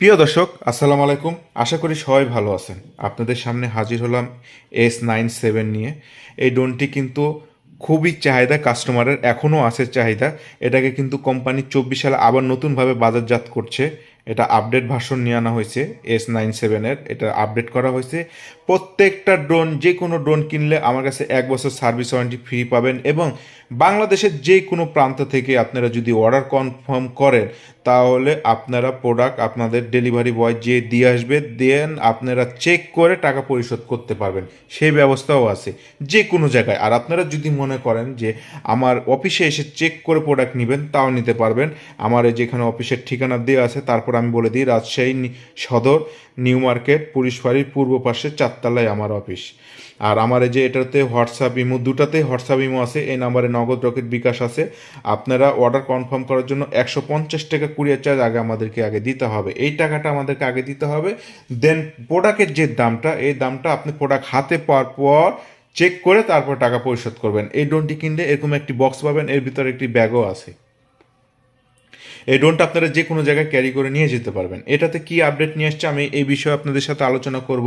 প্রিয় দর্শক, আসসালামু আলাইকুম। আশা করি সবাই ভালো আছেন। আপনাদের সামনে হাজির হলাম এস নাইন সেভেন নিয়ে। এই ড্রোনটি কিন্তু খুবই চাহিদা কাস্টমারের এখনও আছে চাহিদা। এটাকে কিন্তু কোম্পানি চব্বিশ সালে আবার নতুনভাবে বাজারজাত করছে। এটা আপডেট ভার্সন নিয়ে আনা হয়েছে এস নাইন সেভেনের এটা আপডেট করা হয়েছে। প্রত্যেকটা ড্রোন যে কোনো ড্রোন কিনলে আমার কাছে এক বছর সার্ভিস ওয়ারেন্টি ফ্রি পাবেন এবং বাংলাদেশের যে কোনো প্রান্ত থেকে আপনারা যদি অর্ডার কনফার্ম করেন, তাহলে আপনারা প্রোডাক্ট আপনাদের ডেলিভারি বয় যে দিয়ে আসবে দেন আপনারা চেক করে টাকা পরিশোধ করতে পারবেন। সেই ব্যবস্থাও আছে, যে কোনো জায়গায়। আর আপনারা যদি মনে করেন যে আমার অফিসে এসে চেক করে প্রোডাক্ট নেবেন, তাও নিতে পারবেন। আমার যেখানে অফিসের ঠিকানা দেওয়া আছে, তারপর আমি বলে দিই, রাজশাহী সদর, নিউ মার্কেট পুলিশ ফাঁড়ির পূর্ব পাশে চারতলায় আমার অফিস। আর আমার যে এটাতে হোয়াটসঅ্যাপ ইমো দুটাতেই হোয়াটসঅ্যাপ ইমো আছে, এই নাম্বারে নগদ রকেট বিকাশ আছে। আপনারা অর্ডার কনফার্ম করার জন্য একশো পঞ্চাশ টাকা কুরিয়ার চার্জ আগে আমাদেরকে আগে দিতে হবে। এই টাকাটা আমাদেরকে আগে দিতে হবে। দেন প্রোডাক্টের যে দামটা, এই দামটা আপনি প্রোডাক্ট হাতে পাওয়ার পর চেক করে তারপর টাকা পরিশোধ করবেন। এই ড্রোনটি কিনলে এরকম একটি বক্স পাবেন, এর ভিতরে একটি ব্যাগও আছে। এই ড্রোনটা আপনারা যে কোনো জায়গায় ক্যারি করে নিয়ে যেতে পারবেন। এটাতে কি আপডেট নিয়ে আসছে আমি এই বিষয়ে আপনাদের সাথে আলোচনা করব।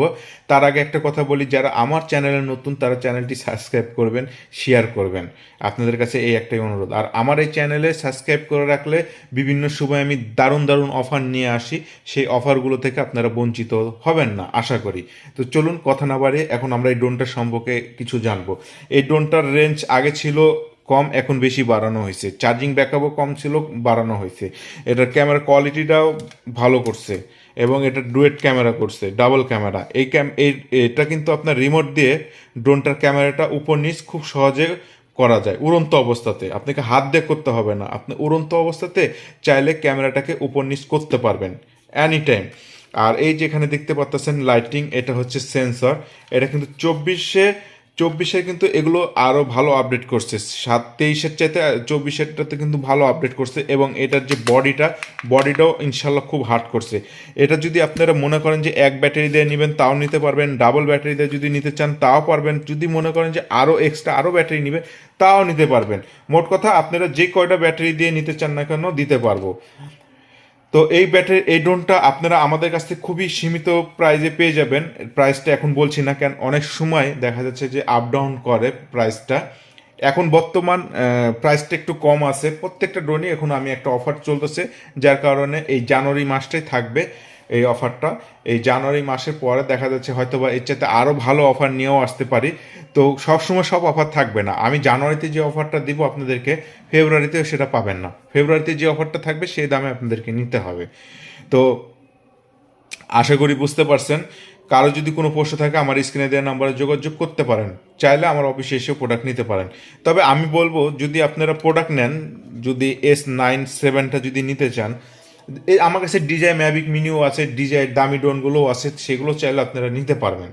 তার আগে একটা কথা বলি, যারা আমার চ্যানেলে নতুন, তারা চ্যানেলটি সাবস্ক্রাইব করবেন শেয়ার করবেন। আপনাদের কাছে এই একটাই অনুরোধ। আর আমার এই চ্যানেলে সাবস্ক্রাইব করে রাখলে বিভিন্ন সময় আমি দারুণ দারুণ অফার নিয়ে আসি। সেই অফারগুলো থেকে আপনারা বঞ্চিত হবেন না, আশা করি। তো চলুন কথা না বাড়িয়ে এখন আমরা এই ড্রোনটার সম্পর্কে কিছু জানব। এই ড্রোনটার রেঞ্জ আগে ছিল কম, এখন বেশি বাড়ানো হয়েছে। চার্জিং ব্যাকআপও কম ছিল, বাড়ানো হয়েছে। এটার ক্যামেরা কোয়ালিটিটাও ভালো করছে এবং এটা ডুয়েট ক্যামেরা করছে ডাবল ক্যামেরা এই ক্যাম এটা কিন্তু আপনার রিমোট দিয়ে ড্রোনটার ক্যামেরাটা উপর নিচ খুব সহজে করা যায়, উড়ন্ত অবস্থাতে। আপনাকে হাত দিয়ে করতে হবে না। আপনি উড়ন্ত অবস্থাতে চাইলে ক্যামেরাটাকে উপর নিচ করতে পারবেন অ্যানি টাইম আর এই যেখানে দেখতে পাচ্ছেন লাইটিং এটা হচ্ছে সেন্সর এটা কিন্তু চব্বিশে চব্বিশে কিন্তু এগুলো আরও ভালো আপডেট করছে। সাত, তেইশের চাইতে চব্বিশেরটাতে কিন্তু ভালো আপডেট করছে এবং এটার যে বডিটা বডিটাও ইনশাল্লাহ খুব হার্ড করছে। এটা যদি আপনারা মনে করেন যে এক ব্যাটারি দিয়ে নেবেন, তাও নিতে পারবেন। ডাবল ব্যাটারি দিয়ে যদি নিতে চান, তাও পারবেন। যদি মনে করেন যে আরও এক্সট্রা আরও ব্যাটারি নেবে তাও নিতে পারবেন। মোট কথা আপনারা যে কয়টা ব্যাটারি দিয়ে নিতে চান না কেন, দিতে পারব। তো এই ব্যাটারি, এই ড্রোনটা আপনারা আমাদের কাছ থেকে খুবই সীমিত প্রাইজে পেয়ে যাবেন। প্রাইসটা এখন বলছি না কেন অনেক সময় দেখা যাচ্ছে যে আপ ডাউন করে প্রাইসটা এখন বর্তমান প্রাইসটা একটু কম আছে। প্রত্যেকটা ড্রোনই এখন আমি একটা অফার চলতেছে, যার কারণে এই জানুয়ারি মাসটাই থাকবে। এই অফারটা। এই জানুয়ারি মাসের পরে দেখা যাচ্ছে হয়তো বা এর চাইতে আরও ভালো অফার নিয়েও আসতে পারি। তো সবসময় সব অফার থাকবে না। আমি জানুয়ারিতে যে অফারটা দিব আপনাদেরকে ফেব্রুয়ারিতে সেটা পাবেন না। ফেব্রুয়ারিতে যে অফারটা থাকবে, সেই দামে আপনাদেরকে নিতে হবে। তো আশা করি বুঝতে পারছেন। কারও যদি কোনো প্রশ্ন থাকে, আমার স্ক্রিনে দেওয়া নাম্বারে যোগাযোগ করতে পারেন। চাইলে আমার অফিসে এসেও প্রোডাক্ট নিতে পারেন। তবে আমি বলব, যদি আপনারা প্রোডাক্ট নেন, যদি এস নাইন সেভেনটা যদি নিতে চান আমার কাছে ডিজাই ম্যাভিক মিনিও আছে ডিজাই দামি ড্রোনগুলোও আছে, সেগুলো চাইলে আপনারা নিতে পারবেন।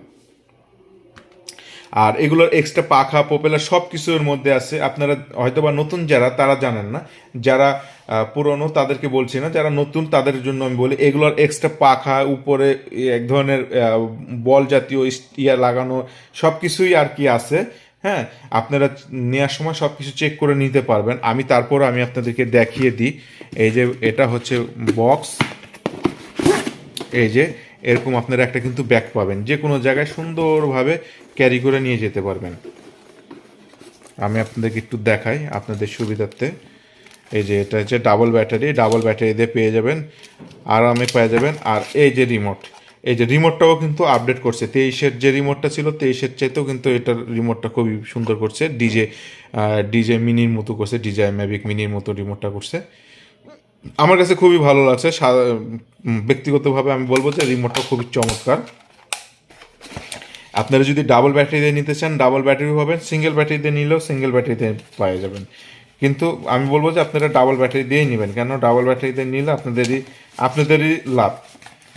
আর এগুলোর এক্সট্রা পাখা পপেলার সব কিছুর মধ্যে আছে। আপনারা হয়তো বা নতুন যারা, তারা জানেন না। যারা পুরনো, তাদেরকে বলছি না। যারা নতুন, তাদের জন্য আমি বলি, এগুলোর এক্সট্রা পাখা, উপরে এক ধরনের বল জাতীয় ইয়া লাগানো, সব কিছুই আর কি আছে। হ্যাঁ আপনারা নেওয়ার সময় সব কিছু চেক করে নিতে পারবেন। আমি তারপর আমি আপনাদেরকে দেখিয়ে দিই। এই যে, এটা হচ্ছে বক্স এই যে, এরকম আপনারা একটা কিন্তু ব্যাগ পাবেন। যে কোনো জায়গায় সুন্দরভাবে ক্যারি করে নিয়ে যেতে পারবেন। আমি আপনাদেরকে একটু দেখাই আপনাদের সুবিধার্থে। এই যে, এটা হচ্ছে ডাবল ব্যাটারি ডাবল ব্যাটারি দিয়ে পেয়ে যাবেন, আরামে পেয়ে যাবেন। আর এই যে রিমোট এই যে রিমোটটাও কিন্তু আপডেট করছে। তেইশের যে রিমোটটা ছিল, তেইশের চাইতেও কিন্তু এটার রিমোটটা খুবই সুন্দর করছে। ডিজে ডিজে মিনির মতো করছে ডিজে ম্যাভিক মিনির মতো রিমোটটা করছে। আমার কাছে খুবই ভালো লাগছে। ব্যক্তিগতভাবে আমি বলব যে রিমোটটা খুবই চমৎকার। আপনারা যদি ডাবল ব্যাটারি দিয়ে নিতে চান ডাবল ব্যাটারি পাবেন। সিঙ্গেল ব্যাটারি দিয়ে নিলেও সিঙ্গেল ব্যাটারি দিয়ে পেয়ে যাবেন। কিন্তু আমি বলব যে আপনারা ডাবল ব্যাটারি দিয়েই নেবেন। কেন? ডাবল ব্যাটারি দিয়ে নিলে আপনাদেরই আপনাদেরই লাভ।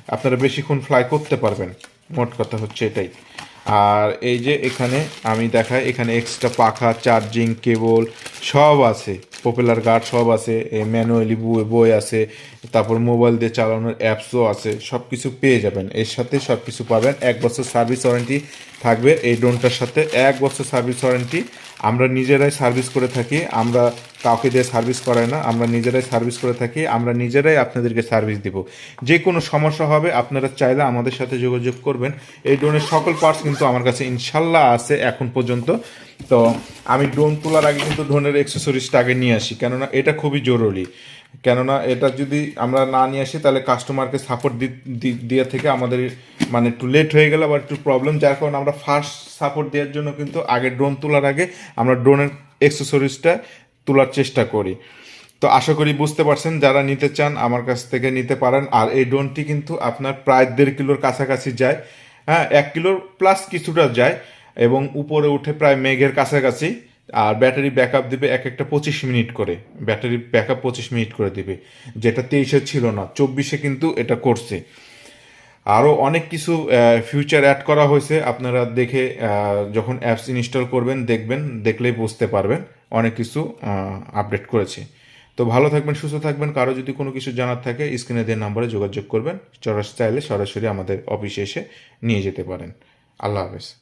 আপনারা বেশিক্ষণ ফ্লাই করতে পারবেন। মোট কথা হচ্ছে এটাই। আর এই যে এখানে আমি দেখাই, এখানে এক্সট্রা পাখা চার্জিং কেবল সব আছে। পপুলার গার্ড সব আছে ম্যানুয়ালি বই বই আছে, তারপর মোবাইল দিয়ে চালানোর অ্যাপসও আছে সব কিছু পেয়ে যাবেন। এর সাথে সব কিছু পাবেন। এক বছর সার্ভিস ওয়ারেন্টি থাকবে। এই ড্রোনটার সাথে এক বছর সার্ভিস ওয়ারেন্টি আমরা নিজেরাই সার্ভিস করে থাকি। আমরা কাউকে দিয়ে সার্ভিস করায় না, আমরা নিজেরাই সার্ভিস করে থাকি, আমরা নিজেরাই আপনাদেরকে সার্ভিস দিব। যে কোনো সমস্যা হবে, আপনারা চাইলে আমাদের সাথে যোগাযোগ করবেন। এই ড্রোনের সকল পার্টস কিন্তু আমার কাছে ইনশাল্লাহ আছে এখন পর্যন্ত। তো আমি ড্রোন তোলার আগে কিন্তু ড্রোনের এক্সেসরিজটা আগে নিয়ে আসি, কেননা এটা খুবই জরুরি। কেননা এটা যদি আমরা না নিয়ে আসি, তাহলে কাস্টমারকে সাপোর্ট দিয়ে থেকে আমাদের মানে একটু লেট হয়ে গেলে বা একটু প্রবলেম যার কারণে আমরা ফার্স্ট সাপোর্ট দেওয়ার জন্য কিন্তু আগে ড্রোন তোলার আগে আমরা ড্রোনের এক্সেসরিজটা তোলার চেষ্টা করি। তো আশা করি বুঝতে পারছেন, যারা নিতে চান আমার কাছ থেকে নিতে পারেন। আর এই ড্রোনটি কিন্তু আপনার প্রায় দেড় কিলোর কাছাকাছি যায়। হ্যাঁ এক কিলোর প্লাস কিছুটা যায় এবং উপরে উঠে প্রায় মেঘের কাছাকাছি। আর ব্যাটারি ব্যাকআপ দিবে এক একটা পঁচিশ মিনিট করে। ব্যাটারি ব্যাকআপ পঁচিশ মিনিট করে দিবে। যেটা তেইশে ছিল না, চব্বিশে কিন্তু এটা করছে। আরও অনেক কিছু ফিউচার অ্যাড করা হয়েছে। আপনারা দেখে যখন অ্যাপস ইনস্টল করবেন, দেখবেন, দেখলেই বুঝতে পারবেন। অনেক কিছু আপডেট করেছে। তো ভালো থাকবেন, সুস্থ থাকবেন, কারও যদি কোনো কিছু জানার থাকে, স্ক্রিনে দেওয়ার নাম্বারে যোগাযোগ করবেন, চরাস চাইলে সরাসরি আমাদের অফিসে এসে নিয়ে যেতে পারেন। আল্লাহ হাফেজ।